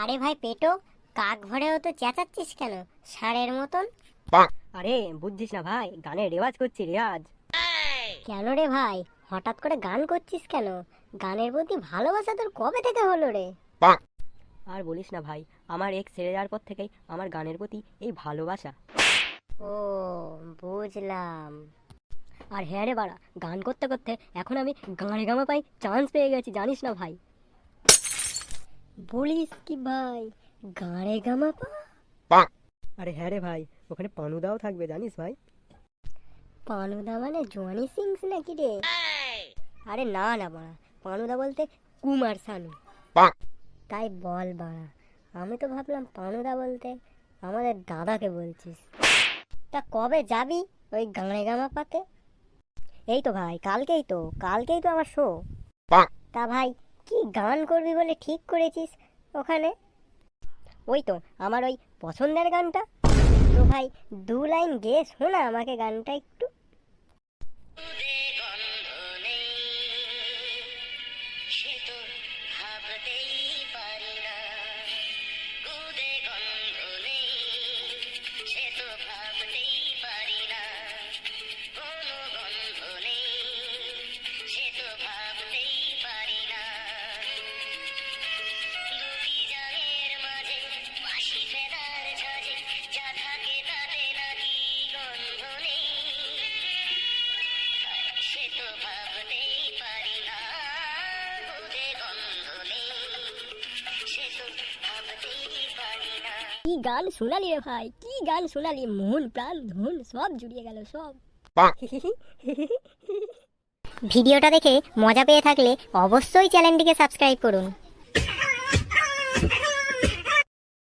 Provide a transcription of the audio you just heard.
আরে ভাই পেটো কাক ভরেও তো চেঁচাচ্ছিস কেন? ষাঁড়ের মতন? আরে বুঝছিস না ভাই গানের রেওয়াজ করছি রেওয়াজ কেন রে ভাই? হঠাৎ করে গান করছিস কেন? গানের প্রতি ভালোবাসা তোর কবে থেকে হলো রে? আর বলিস না ভাই আমার এক ছেড়ে যাওয়ার পর থেকেই আমার গানের প্রতি এই ভালোবাসা। ও বুঝলাম। আর হ্যাঁ রে বাড়া গান করতে করতে এখন আমি গানে গামা পাই চান্স পেয়ে গেছি জানিস না ভাই। বলিস কি ভাই গাড়ে গামা পা। আরে হ্যাঁ রে ভাই ওখানে পানুদাও থাকবে জানিস ভাই। পানুদা মানে জনি সিংস নাকি রে? আরে না না বাড়া পানুদা বলতে কুমার শানু তাই বল বাড়া। আমি তো ভাবলাম পানুদা বলতে আমাদের দাদাকে বলছিস। তা কবে যাবি ওই গাঁড়ে গামা পাতে? এই তো ভাই, কালকেই তো কালকেই তো আমার শো তা ভাই, কি গান করবি বলে ঠিক করেছিস ওখানে? ওই তো, আমার ওই পছন্দের গানটা। তো ভাই, দু লাইন গেয়ে শোনা আমাকে গানটা একটু। কি গান শোনালি রে ভাই? কি গান শোনালি? মন প্রাণ ধন সব জুড়িয়ে গেল সব। ভিডিওটা দেখে মজা পেয়ে থাকলে অবশ্যই চ্যানেলটিকে সাবস্ক্রাইব করুন।